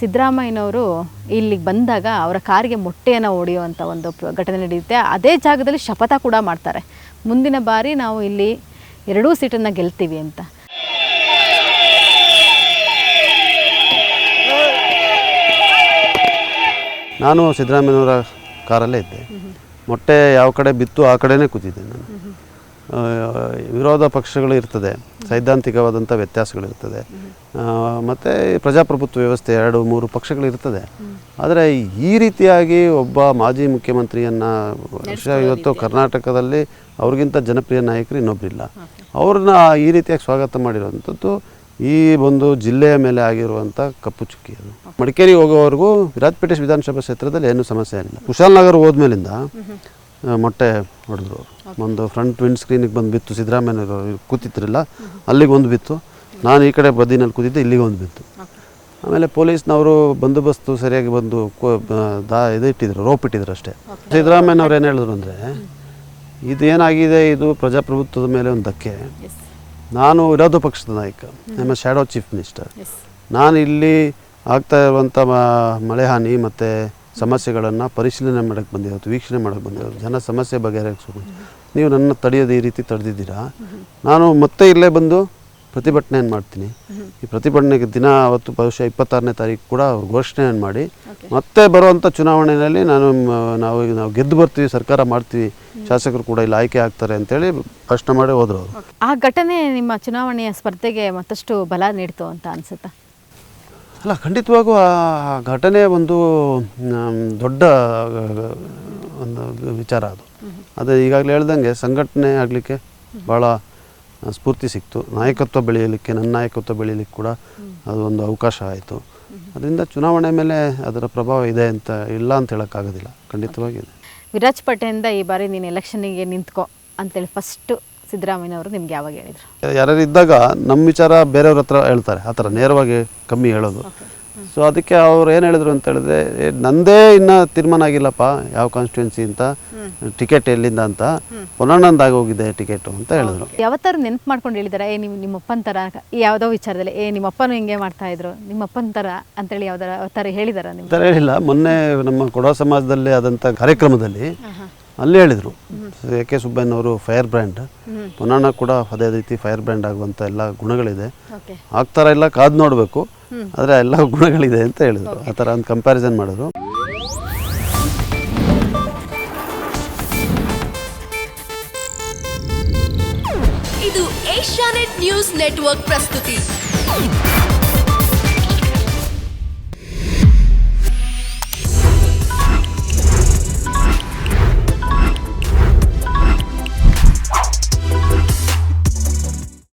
ಸಿದ್ದರಾಮಯ್ಯನವರು ಇಲ್ಲಿಗೆ ಬಂದಾಗ ಅವರ ಕಾರಿಗೆ ಮೊಟ್ಟೆಯನ್ನು ಹೊಡೆಯುವಂಥ ಒಂದು ಘಟನೆ ನಡೆಯುತ್ತೆ. ಅದೇ ಜಾಗದಲ್ಲಿ ಶಪಥ ಕೂಡ ಮಾಡ್ತಾರೆ. ಮುಂದಿನ ಬಾರಿ ನಾವು ಇಲ್ಲಿ ಎರಡೂ ಸೀಟನ್ನು ಗೆಲ್ತೀವಿ ಅಂತ. ನಾನು ಸಿದ್ದರಾಮಯ್ಯನವರ ಕಾರಲ್ಲೇ ಇದ್ದೆ. ಮೊಟ್ಟೆ ಯಾವ ಕಡೆ ಬಿತ್ತು ಆ ಕಡೆನೇ ಕೂತಿದ್ದೆ ನಾನು. ವಿರೋಧ ಪಕ್ಷಗಳು ಇರ್ತದೆ ಸೈದ್ಧಾಂತಿಕವಾದಂಥ ವ್ಯತ್ಯಾಸಗಳಿರ್ತದೆ ಮತ್ತು ಪ್ರಜಾಪ್ರಭುತ್ವ ವ್ಯವಸ್ಥೆ ಎರಡು ಮೂರು ಪಕ್ಷಗಳು ಇರ್ತದೆ. ಆದರೆ ಈ ರೀತಿಯಾಗಿ ಒಬ್ಬ ಮಾಜಿ ಮುಖ್ಯಮಂತ್ರಿಯನ್ನು ಇವತ್ತು ಕರ್ನಾಟಕದಲ್ಲಿ ಅವ್ರಿಗಿಂತ ಜನಪ್ರಿಯ ನಾಯಕರು ಇನ್ನೊಬ್ಬರಿಲ್ಲ ಅವ್ರನ್ನ ಈ ರೀತಿಯಾಗಿ ಸ್ವಾಗತ ಮಾಡಿರುವಂಥದ್ದು ಈ ಒಂದು ಜಿಲ್ಲೆಯ ಮೇಲೆ ಆಗಿರುವಂಥ ಕಪ್ಪು ಚುಕ್ಕಿ ಅದು. ಮಡಿಕೇರಿ ಹೋಗೋವರೆಗೂ ವಿರಾಜಪೇಟೆ ವಿಧಾನಸಭಾ ಕ್ಷೇತ್ರದಲ್ಲಿ ಏನೂ ಸಮಸ್ಯೆ ಏನಿಲ್ಲ. ಕುಶಾಲನಗರ ಹೋದ್ಮೇಲಿಂದ ಮೊಟ್ಟೆ ಹೊಡೆದ್ರು ಒಂದು ಫ್ರಂಟ್ ವಿಂಡ್ ಸ್ಕ್ರೀನಿಗೆ ಬಂದು ಬಿತ್ತು ಸಿದ್ದರಾಮಯ್ಯನವರು ಕೂತಿದ್ರಲ್ಲ ಅಲ್ಲಿಗೆ ಒಂದು ಬಿತ್ತು ನಾನು ಈ ಕಡೆ ಬದಿನಲ್ಲಿ ಕೂತಿದ್ದೆ ಇಲ್ಲಿಗೆ ಒಂದು ಬಿತ್ತು ಆಮೇಲೆ ಪೊಲೀಸ್ನವರು ಬಂದೋಬಸ್ತು ಸರಿಯಾಗಿ ಬಂದು ದಾ ಇದು ಇಟ್ಟಿದ್ರು ರೋಪ್ ಇಟ್ಟಿದ್ರು ಅಷ್ಟೇ. ಸಿದ್ದರಾಮಯ್ಯನವ್ರು ಏನು ಹೇಳಿದ್ರು ಅಂದರೆ ಇದೇನಾಗಿದೆ ಇದು ಪ್ರಜಾಪ್ರಭುತ್ವದ ಮೇಲೆ ಒಂದು ಧಕ್ಕೆ. ನಾನು ವಿರೋಧ ಪಕ್ಷದ ನಾಯಕ ನಮ್ಮ ಶ್ಯಾಡೋ ಚೀಫ್ ಮಿನಿಸ್ಟರ್ ನಾನು ಇಲ್ಲಿ ಆಗ್ತಾ ಇರುವಂಥ ಮಳೆ ಹಾನಿ ಮತ್ತು ಸಮಸ್ಯೆಗಳನ್ನು ಪರಿಶೀಲನೆ ಮಾಡೋಕ್ಕೆ ಬಂದಿರೋದು ವೀಕ್ಷಣೆ ಮಾಡೋಕ್ಕೆ ಬಂದಿರೋದು ಜನ ಸಮಸ್ಯೆ ಬಗೆಹರಿಸೋದು ನೀವು ನನ್ನ ತಡೆಯೋದು ಈ ರೀತಿ ತಡೆದಿದ್ದೀರಾ? ನಾನು ಮತ್ತೆ ಇಲ್ಲೇ ಬಂದು ಪ್ರತಿಭಟನೆಯನ್ನು ಮಾಡ್ತೀನಿ. ಈ ಪ್ರತಿಭಟನೆಗೆ ದಿನ ಅವತ್ತು ಬಹುಶಃ ಇಪ್ಪತ್ತಾರನೇ ತಾರೀಕು ಕೂಡ ಅವ್ರು ಘೋಷಣೆಯನ್ನು ಮಾಡಿ ಮತ್ತೆ ಬರುವಂಥ ಚುನಾವಣೆಯಲ್ಲಿ ನಾನು ನಾವು ಈಗ ನಾವು ಗೆದ್ದು ಬರ್ತೀವಿ ಸರ್ಕಾರ ಮಾಡ್ತೀವಿ ಶಾಸಕರು ಕೂಡ ಇಲ್ಲಿ ಆಯ್ಕೆ ಆಗ್ತಾರೆ ಅಂತೇಳಿ ಪ್ರಶ್ನೆ ಮಾಡಿ ಹೋದ್ರು ಅವರು. ಆ ಘಟನೆ ನಿಮ್ಮ ಚುನಾವಣೆಯ ಸ್ಪರ್ಧೆಗೆ ಮತ್ತಷ್ಟು ಬಲ ನೀಡಿತು ಅಂತ ಅನ್ಸುತ್ತಾ? ಅಲ್ಲ, ಖಂಡಿತವಾಗೂ ಆ ಘಟನೆ ಒಂದು ದೊಡ್ಡ ಒಂದು ವಿಚಾರ ಅದು. ಅದು ಈಗಾಗಲೇ ಹೇಳ್ದಂಗೆ ಸಂಘಟನೆ ಆಗಲಿಕ್ಕೆ ಭಾಳ ಸ್ಫೂರ್ತಿ ಸಿಕ್ತು. ನಾಯಕತ್ವ ಬೆಳೆಯಲಿಕ್ಕೆ, ನನ್ನ ನಾಯಕತ್ವ ಬೆಳೆಯಲಿಕ್ಕೆ ಕೂಡ ಅದು ಒಂದು ಅವಕಾಶ ಆಯಿತು. ಅದರಿಂದ ಚುನಾವಣೆ ಮೇಲೆ ಅದರ ಪ್ರಭಾವ ಇದೆ ಅಂತ, ಇಲ್ಲ ಅಂತ ಹೇಳೋಕ್ಕಾಗೋದಿಲ್ಲ. ಖಂಡಿತವಾಗಿ ವಿರಾಜ್ ಪಟೇಲಿಂದ ಈ ಬಾರಿ ನೀನು ಎಲೆಕ್ಷನ್ನಿಗೆ ನಿಂತ್ಕೊ ಅಂತೇಳಿ ಫಸ್ಟು ಸಿದ್ದರಾಮಯ್ಯನವರು ನಿಮ್ಗೆ ಯಾವಾಗ ಹೇಳಿದ್ರು? ಯಾರ್ಯಾರು ಇದ್ದಾಗ ನಮ್ಮ ವಿಚಾರ ಬೇರೆಯವ್ರ ಹತ್ರ ಹೇಳ್ತಾರೆ. ಆ ಥರ ನೇರವಾಗಿ ಕಮ್ಮಿ ಹೇಳೋದು. ಸೊ ಅದಕ್ಕೆ ಅವ್ರು ಏನು ಹೇಳಿದ್ರು ಅಂತ ಹೇಳಿದ್ರೆ ಏ, ನಂದೇ ಇನ್ನೂ ತೀರ್ಮಾನ ಆಗಿಲ್ಲಪ್ಪ ಯಾವ ಕಾನ್ಸ್ಟಿಟ್ಯೂನ್ಸಿ ಅಂತ ಟಿಕೆಟ್ ಎಲ್ಲಿಂದ ಅಂತ ಪುನರ್ನಂದಾಗಿ ಹೋಗಿದೆ ಟಿಕೆಟು ಅಂತ ಹೇಳಿದ್ರು. ಯಾವತ್ತಾರು ನೆನಪು ಮಾಡ್ಕೊಂಡು ಹೇಳಿದಾರೆ ಏ ನೀವು ನಿಮ್ಮಪ್ಪನ ಥರ ಯಾವುದೋ ವಿಚಾರದಲ್ಲಿ ಏ ನಿಮ್ಮಪ್ಪನೂ ಹಿಂಗೆ ಮಾಡ್ತಾ ಇದ್ರು ನಿಮ್ಮಪ್ಪನ ಥರ ಅಂತೇಳಿ ಯಾವ್ದಾರ ಥರ ಹೇಳಿದಾರ ನಿಮ್ಮ ನಿಮ್ಗೆ ಥರ ಹೇಳಿಲ್ಲ. ಮೊನ್ನೆ ನಮ್ಮ ಕೊಡೋ ಸಮಾಜದಲ್ಲಿ ಆದಂಥ ಕಾರ್ಯಕ್ರಮದಲ್ಲಿ ಅಲ್ಲಿ ಹೇಳಿದರು. ಎ ಕೆ ಸುಬ್ಬಯ್ಯನವರು ಫೈರ್ ಬ್ರ್ಯಾಂಡ್. ಪುನಃ ಕೂಡ ಅದೇ ರೀತಿ ಫೈರ್ ಬ್ರ್ಯಾಂಡ್ ಆಗುವಂಥ ಎಲ್ಲ ಗುಣಗಳಿದೆ. ಓಕೆ. ಆಗ್ತಾರ ಇಲ್ಲ ಕಾದು ನೋಡಬೇಕು. ಆದರೆ ಎಲ್ಲ ಗುಣಗಳಿದೆ ಅಂತ ಹೇಳಿದರು. ಆ ಥರ ಒಂದು ಕಂಪ್ಯಾರಿಸನ್ ಮಾಡಿದ್ರು. ಇದು ಏಷ್ಯಾನೆಟ್ ನ್ಯೂಸ್ ನೆಟ್ವರ್ಕ್ ಪ್ರಸ್ತುತಿ.